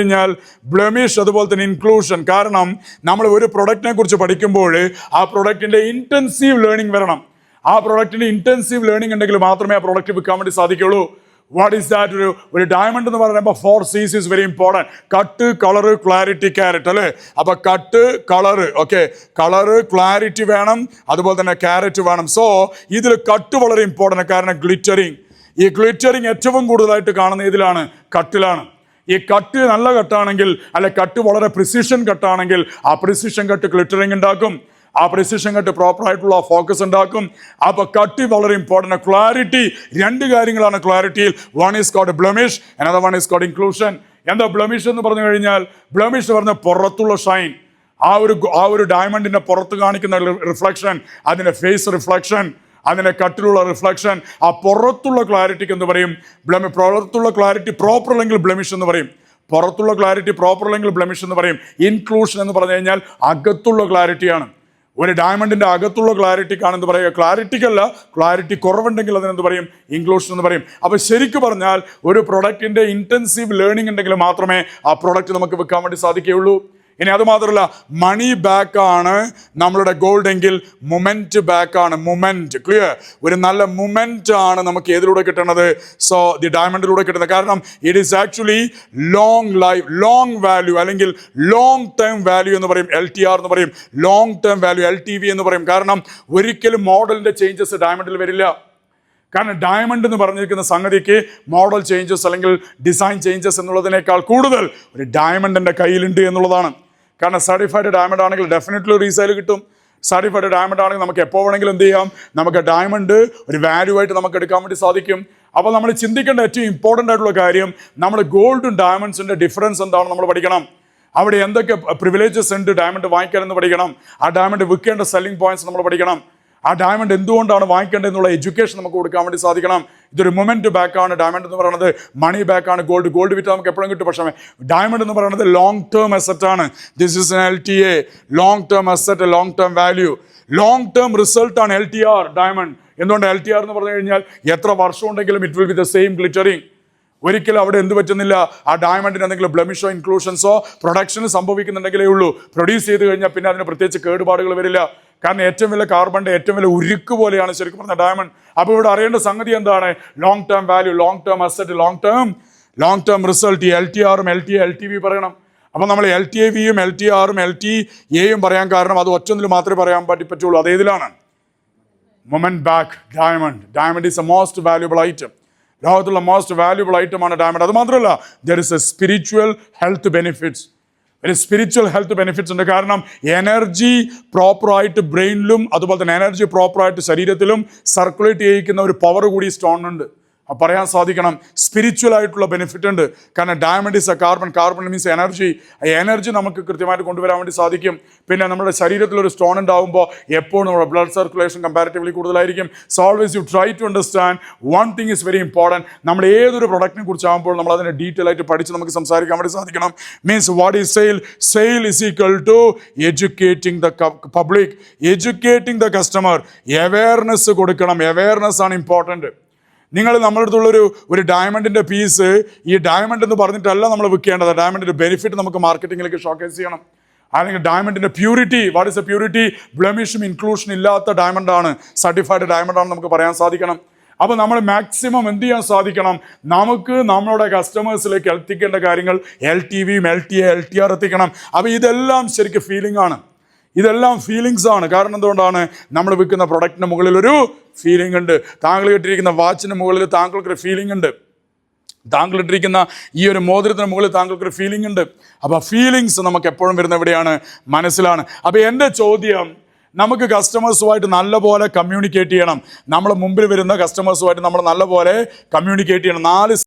കഴിഞ്ഞാൽ ബ്ലമിഷ് അതുപോലെ തന്നെ ഇൻക്ലൂഷൻ കാരണം നമ്മൾ ഒരു പ്രൊഡക്റ്റിനെ കുറിച്ച് പഠിക്കുമ്പോൾ ആ പ്രൊഡക്റ്റിന്റെ ഇന്റൻസീവ് ലേണിംഗ് വരണം. ആ പ്രൊഡക്റ്റിന്റെ ഇന്റൻസീവ് ലേണിംഗ് ഉണ്ടെങ്കിൽ മാത്രമേ ആ പ്രൊഡക്റ്റ് വിൽക്കാൻ വേണ്ടി സാധിക്കുള്ളൂ വാട്ട് ഈസ് ദാറ്റ് ഒരു ഒരു ഡയമണ്ട് എന്ന് പറയുമ്പോൾ four Cs is very important cut colour clarity carat അല്ലേ? അപ്പോൾ cut colour okay colour clarity വേണം. അതുപോലെ തന്നെ ക്യാരറ്റ് വേണം. സോ ഇതിൽ കട്ട് വളരെ ഇമ്പോർട്ടന്റ് കാരണം ഗ്ലിറ്ററിങ് ഈ ഗ്ലിറ്ററിങ് ഏറ്റവും കൂടുതലായിട്ട് കാണുന്ന ഇതിലാണ് കട്ടിലാണ് ഈ കട്ട് നല്ല കട്ടാണെങ്കിൽ അല്ലെ കട്ട് വളരെ പ്രിസിഷൻ കട്ടാണെങ്കിൽ ആ പ്രിസിഷൻ കട്ട് ക്ലിറ്ററിങ് ഉണ്ടാക്കും. ആ പ്രിസിഷൻ കട്ട് പ്രോപ്പർ ആയിട്ടുള്ള ഫോക്കസ് ഉണ്ടാക്കും. അപ്പോൾ കട്ട് വളരെ ഇമ്പോർട്ടന്റ് ക്ലാരിറ്റി രണ്ട് കാര്യങ്ങളാണ് ക്ലാരിറ്റിയിൽ one is called blemish another one is called inclusion എന്താ ബ്ലമിഷ് എന്ന് പറഞ്ഞു കഴിഞ്ഞാൽ ബ്ലമിഷ് എന്ന് പറഞ്ഞ പുറത്തുള്ള ഷൈൻ ആ ഒരു ആ ഒരു ഡയമണ്ടിന്റെ പുറത്ത് കാണിക്കുന്ന റിഫ്ലക്ഷൻ അതിന്റെ ഫേസ് റിഫ്ലക്ഷൻ അതിന്റെ കട്ടിലുള്ള റിഫ്ലക്ഷൻ ആ പുറത്തുള്ള ക്ലാരിറ്റിക്ക് എന്ന് പറയും? ബ്ലമി പുറത്തുള്ള ക്ലാരിറ്റി പ്രോപ്പർ അല്ലെങ്കിൽ ബ്ലമിഷ് എന്ന് പറയും. പുറത്തുള്ള ക്ലാരിറ്റി പ്രോപ്പർ അല്ലെങ്കിൽ ബ്ലമിഷ് എന്ന് പറയും. ഇൻക്ലൂഷൻ എന്ന് പറഞ്ഞു കഴിഞ്ഞാൽ അകത്തുള്ള ക്ലാരിറ്റിയാണ് ഒരു ഡയമണ്ടിന്റെ അകത്തുള്ള ക്ലാരിറ്റിക്കാണെന്ന് പറയുക? ക്ലാരിറ്റിക്കല്ല ക്ലാരിറ്റി കുറവുണ്ടെങ്കിൽ അതിനെന്ത് പറയും? ഇൻക്ലൂഷൻ എന്ന് പറയും. അപ്പോൾ ശരിക്കും പറഞ്ഞാൽ ഒരു പ്രൊഡക്റ്റിന്റെ ഇന്റൻസീവ് ലേണിംഗ് ഉണ്ടെങ്കിൽ മാത്രമേ ആ പ്രൊഡക്റ്റ് നമുക്ക് വിൽക്കാൻ വേണ്ടി സാധിക്കുകയുള്ളൂ. ഇനി അത് മാത്രമല്ല മണി ബാക്ക് ആണ് നമ്മളുടെ ഗോൾഡ് എങ്കിൽ മൊമെന്റ് ബാക്ക് ആണ് മൊമെന്റ് ക്ലിയർ ഒരു നല്ല മൊമെന്റ് ആണ് നമുക്ക് ഏതിലൂടെ കിട്ടുന്നത്? സോ ദി ഡയമണ്ടിലൂടെ കിട്ടുന്നത്. കാരണം it is actually long life long value അല്ലെങ്കിൽ ലോങ് ടേം വാല്യൂ എന്ന് പറയും എൽ ടി ആർ എന്ന് പറയും long term value L T V എന്ന് പറയും. കാരണം ഒരിക്കലും മോഡലിന്റെ ചേഞ്ചസ് ഡയമണ്ടിൽ വരില്ല. കാരണം ഡയമണ്ട് എന്ന് പറഞ്ഞിരിക്കുന്ന സംഗതിക്ക് മോഡൽ ചേഞ്ചസ് അല്ലെങ്കിൽ ഡിസൈൻ ചേഞ്ചസ് എന്നുള്ളതിനേക്കാൾ കൂടുതൽ ഒരു ഡയമണ്ടിന്റെ കയ്യിലുണ്ട് എന്നുള്ളതാണ്. കാരണം സർട്ടിഫൈഡ് ഡയമണ്ട് ആണെങ്കിൽ ഡെഫിനറ്റ്ലി റീസെയിൽ കിട്ടും. സർട്ടിഫൈഡ് ഡയമണ്ട് ആണെങ്കിൽ നമുക്ക് എപ്പോൾ വേണമെങ്കിലും എന്ത് ചെയ്യാം? നമുക്ക് ഡയമണ്ട് ഒരു വാല്യൂ ആയിട്ട് നമുക്ക് എടുക്കാൻ വേണ്ടി സാധിക്കും. അപ്പോൾ നമ്മൾ ചിന്തിക്കേണ്ട ഏറ്റവും ഇമ്പോർട്ടന്റ് ആയിട്ടുള്ള കാര്യം നമ്മുടെ ഗോൾഡും ഡയമണ്ട്സിന്റെ ഡിഫറൻസ് എന്താണെന്ന് നമ്മൾ പഠിക്കണം. അവിടെ എന്തൊക്കെ പ്രിവിലേജസ് ഉണ്ട് ഡയമണ്ട് വാങ്ങിക്കാൻ എന്ന് പഠിക്കണം. ആ ഡയമണ്ട് വിൽക്കേണ്ട സെല്ലിംഗ് പോയിന്റ്സ് നമ്മൾ പഠിക്കണം. ആ ഡയമണ്ട് എന്തുകൊണ്ടാണ് വാങ്ങിക്കേണ്ടത് എന്നുള്ള എഡ്യൂക്കേഷൻ നമുക്ക് കൊടുക്കാൻ വേണ്ടി സാധിക്കണം. ഇതൊരു മൊമെന്റ് ബാക്കാണ് ഡയമണ്ട് എന്ന് പറയുന്നത് മണി ബാക്കാണ് ഗോൾഡ് ഗോൾഡ് വിറ്റ് നമുക്ക് എപ്പോഴും കിട്ടും. പക്ഷേ ഡയമണ്ട് എന്ന് പറയുന്നത് ലോങ് ടേം അസറ്റ് ആണ്. This is an L T A long term asset long term value long term result ആണ് എൽ ടി ആർ ഡയമണ്ട് എന്തുകൊണ്ട് എൽ ടി ആർ എന്ന് പറഞ്ഞു കഴിഞ്ഞാൽ എത്ര വർഷം ഉണ്ടെങ്കിലും it will be the same glittering ഒരിക്കലും അവിടെ എന്ത് പറ്റുന്നില്ല. ആ ഡയമണ്ടിന് എന്തെങ്കിലും ബ്ലമിഷോ ഇൻക്ലൂഷൻസോ പ്രൊഡക്ഷന് സംഭവിക്കുന്നുണ്ടെങ്കിലേ ഉള്ളൂ. പ്രൊഡ്യൂസ് ചെയ്ത് കഴിഞ്ഞാൽ പിന്നെ അതിന് പ്രത്യേകിച്ച് കേടുപാടുകൾ വരില്ല. കാരണം ഏറ്റവും വലിയ കാർബണിന്റെ ഏറ്റവും വലിയ ഉരുക്ക് പോലെയാണ് ശരിക്കും പറഞ്ഞ ഡയമണ്ട് അപ്പോൾ ഇവിടെ അറിയേണ്ട സംഗതി എന്താണ്? Long term value long term asset long term long term result L T ആറും L T L T V പറയണം. അപ്പോൾ നമ്മൾ എൽ ടി എ വിയും എൽ ടി ആറും എൽ ടി എയും പറയാൻ കാരണം അത് ഒറ്റൊന്നിൽ മാത്രമേ പറയാൻ പറ്റി പറ്റുള്ളൂ. അതേതിലാണ് moment back diamond diamond is a most valuable item ലോകത്തുള്ള മോസ്റ്റ് വാല്യുബിൾ ഐറ്റമാണ് ഡയമണ്ട് അത് മാത്രമല്ല there is a spiritual health benefits ഒരു സ്പിരിച്വൽ ഹെൽത്ത് ബെനിഫിറ്റ്സ് ഉണ്ട്. കാരണം എനർജി പ്രോപ്പറായിട്ട് ബ്രെയിനിലും അതുപോലെ തന്നെ എനർജി പ്രോപ്പറായിട്ട് ശരീരത്തിലും സർക്കുലേറ്റ് ചെയ്യിക്കുന്ന ഒരു പവർ കൂടി സ്റ്റോണിനുണ്ട് അത് പറയാൻ സാധിക്കണം. സ്പിരിച്വൽ ആയിട്ടുള്ള ബെനിഫിറ്റ് ഉണ്ട്. കാരണം diamond is a carbon carbon means energy energy നമുക്ക് കൃത്യമായിട്ട് കൊണ്ടുവരാൻ വേണ്ടി സാധിക്കും. പിന്നെ നമ്മുടെ ശരീരത്തിൽ ഒരു സ്റ്റോൺ ഉണ്ടാകുമ്പോൾ എപ്പോഴും നമ്മുടെ ബ്ലഡ് സർക്കുലേഷൻ കമ്പാരിറ്റീവ്ലി കൂടുതലായിരിക്കും. So always you try to understand one thing is very important നമ്മൾ ഏതൊരു പ്രൊഡക്റ്റിനെ കുറിച്ചാകുമ്പോൾ നമ്മൾ അതിനെ ഡീറ്റെയിൽ ആയിട്ട് പഠിച്ച് നമുക്ക് സംസാരിക്കാൻ വേണ്ടി സാധിക്കണം. Means what is sale sale is equal to educating the public educating the customer awareness കൊടുക്കണം. അവയർനെസ് ആണ് ഇമ്പോർട്ടന്റ് നിങ്ങൾ നമ്മുടെ അടുത്തുള്ളൊരു ഒരു ഡയമണ്ടിന്റെ പീസ് ഈ ഡയമണ്ട് എന്ന് പറഞ്ഞിട്ടല്ല നമ്മൾ വിൽക്കേണ്ടത്. ഡയമണ്ടിന്റെ ബെനിഫിറ്റ് നമുക്ക് മാർക്കറ്റിങ്ങിലേക്ക് ഷോക്കേസ് ചെയ്യണം. അല്ലെങ്കിൽ ഡയമണ്ടിന്റെ purity what is a purity ബ്ലമിഷും inclusion ഇല്ലാത്ത ഡയമണ്ടാണ് സർട്ടിഫൈഡ് ഡയമണ്ടാണ് നമുക്ക് പറയാൻ സാധിക്കണം. അപ്പോൾ നമ്മൾ മാക്സിമം എന്ത് ചെയ്യാൻ സാധിക്കണം? നമുക്ക് നമ്മളുടെ കസ്റ്റമേഴ്സിലേക്ക് എത്തിക്കേണ്ട കാര്യങ്ങൾ എൽ ടി വിയും L T A L T R എത്തിക്കണം. അപ്പോൾ ഇതെല്ലാം ശരിക്കും ഫീലിംഗ് ആണ്. ഇതെല്ലാം ഫീലിങ്സ് ആണ്. കാരണം എന്തുകൊണ്ടാണ്? നമ്മൾ വിൽക്കുന്ന പ്രൊഡക്റ്റിന് മുകളിൽ ഒരു ഫീലിംഗ് ഉണ്ട്. താങ്കൾ ഇട്ടിരിക്കുന്ന വാച്ചിന് മുകളിൽ താങ്കൾക്കൊരു ഫീലിംഗ് ഉണ്ട്. താങ്കൾ ഇട്ടിരിക്കുന്ന ഈ ഒരു മോതിരത്തിന് മുകളിൽ താങ്കൾക്കൊരു ഫീലിംഗ് ഉണ്ട്. അപ്പോൾ ഫീലിങ്സ് നമുക്ക് എപ്പോഴും വരുന്ന എവിടെയാണ്? മനസ്സിലാണ്. അപ്പോൾ എന്റെ ചോദ്യം നമുക്ക് കസ്റ്റമേഴ്സുമായിട്ട് നല്ലപോലെ കമ്മ്യൂണിക്കേറ്റ് ചെയ്യണം. നമ്മൾ മുമ്പിൽ വരുന്ന കസ്റ്റമേഴ്സുമായിട്ട് നമ്മൾ നല്ലപോലെ കമ്മ്യൂണിക്കേറ്റ് ചെയ്യണം. നാല്